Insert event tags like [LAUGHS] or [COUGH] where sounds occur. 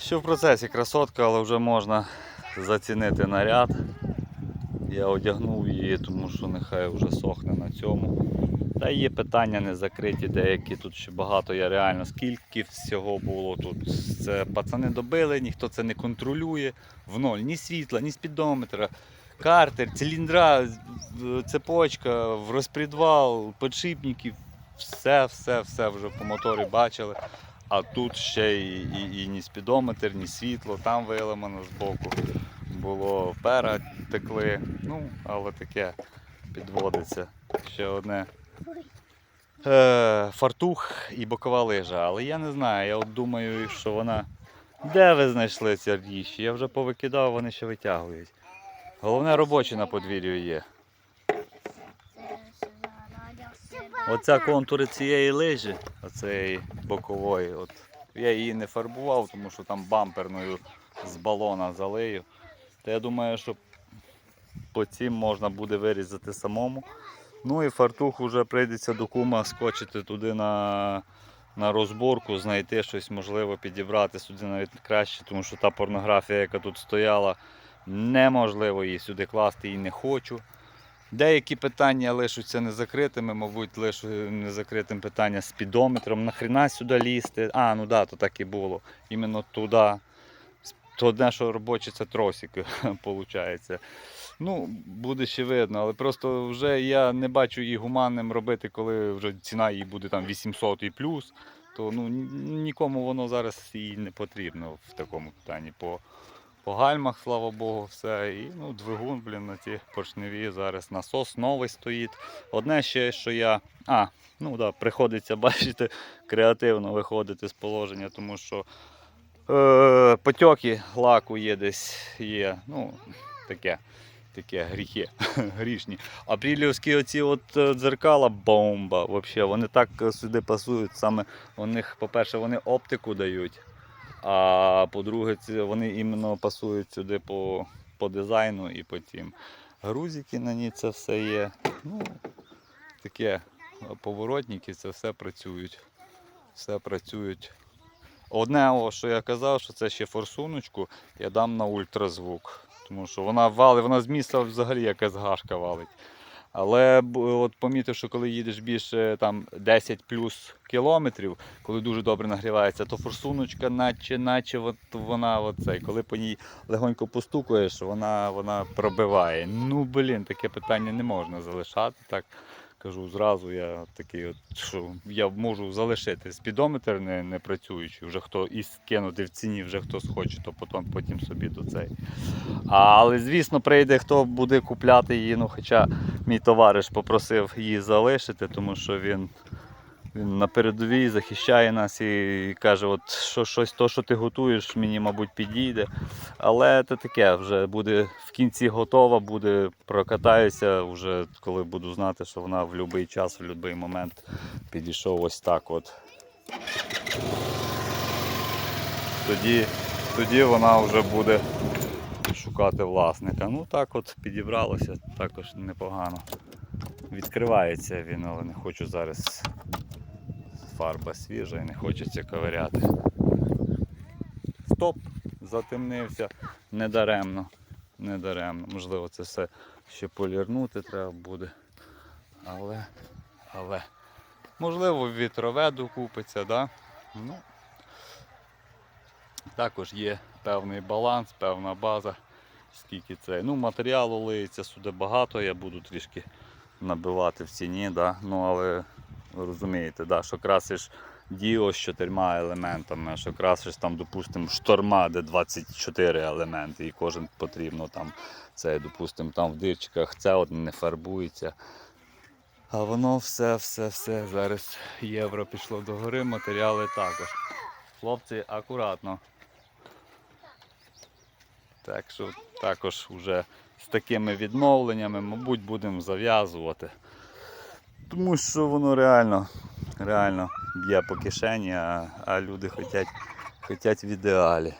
Ще в процесі красотка, але вже можна зацінити наряд. Я одягнув її, тому що нехай вже сохне на цьому. Та є питання не закриті, деякі тут ще багато. Я реально скільки всього було тут. Це пацани добили, ніхто це не контролює. В ноль ні світла, ні спідометра, картер, циліндра, цепочка, в розпредвал, підшипників. Все, все, все вже по моторі бачили. А тут ще і, і, і ні спідометр, ні світло, там виламано збоку. Було пера текли. Ну, але таке підводиться. Ще одне е, фартух і бокова лижа. Але я не знаю, я от думаю, що вона. Де ви знайшли ці річі? Я вже повикидав, вони ще витягують. Головне робоче на подвір'ю є. Оця контури цієї лижі, оцеї бокової, от я її не фарбував, тому що там бамперною з балона залию. Та я думаю, що по цим можна буде вирізати самому. Ну і фартух вже прийдеться до кума скочити туди на, на розборку, знайти щось можливо підібрати сюди навіть краще, тому що та порнографія, яка тут стояла, неможливо її сюди класти і не хочу. Деякі питання лишаться незакритими, мабуть, лише незакритим питання з спідометром. Нахрена сюди лізти? А, ну да, то так і було. Іменно туди. То одне, що робоче, це тросик, виходить. [LAUGHS] Ну, буде ще видно, але просто вже я не бачу її гуманним робити, коли вже ціна її буде там 800 і плюс. То ну, нікому воно зараз і не потрібно в такому питанні. По, по гальмах, слава Богу, все. І ну, двигун, блін, на ті поршневі зараз насос новий стоїть. Одне ще, що я. А, ну да, приходиться, [LAUGHS] бачите, креативно виходити з положення, тому що е, потьоки лаку є десь є. Ну, таке. Таке гріхи, [LAUGHS] грішні. Апрілівські оці от е, дзеркала бомба. Вообще, вони так е, сюди пасують. Саме у них, по-перше, вони оптику дають. А по-друге, вони іменно пасують сюди по, по дизайну і по тім. Грузики на ній це все є. Ну, таке поворотники, це все працюють. Все працюють. Одне, що я казав, що це ще форсуночку, я дам на ультразвук. Тому що вона валить, вона з міста взагалі якась гашка валить. Але от помітив, що коли їдеш більше там 10 плюс кілометрів, коли дуже добре нагрівається, то форсуночка, наче, наче от вона оцей, коли по ній легонько постукуєш, вона, вона пробиває. Ну блін, таке питання не можна залишати. Так кажу зразу, я такий, от, що я можу залишити спідометр не, не працюючий, вже хто і скинути в ціні, вже хто схоче, то потім, потім собі до цей. Але звісно, прийде хто буде купляти її. Ну, хоча мій товариш попросив її залишити, тому що він, він на передовій захищає нас і каже, от що, щось то, що ти готуєш, мені, мабуть, підійде. Але це таке, вже буде в кінці готова, буде прокатаюся, вже коли буду знати, що вона в будь-який час, в будь-який момент підійшов ось так. от. Тоді, тоді вона вже буде шукати власника. Ну так от підібралося, також непогано. Відкривається він, але не хочу зараз. Фарба свіжа і не хочеться ковиряти. Стоп! Затемнився недаремно. Недаремно. Можливо, це все ще полірнути треба буде. Але, але. Можливо, вітрове докупиться, да? Ну, також є певний баланс, певна база, скільки це. Ну, матеріалу лиється сюди багато, я буду трішки набивати в ціні, да? ну але розумієте, да, що красиш діо з чотирма елементами, що красиш там, допустимо, шторма, де 24 елементи, і кожен потрібно там це, допустимо, там в дирчиках це от не фарбується. А воно все, все, все. Зараз євро пішло до гори, матеріали також. Хлопці, акуратно. Так що також вже з такими відновленнями, мабуть, будемо зав'язувати. Тому що воно реально, реально б'є по кишені, а, а люди хочуть, хочуть в ідеалі.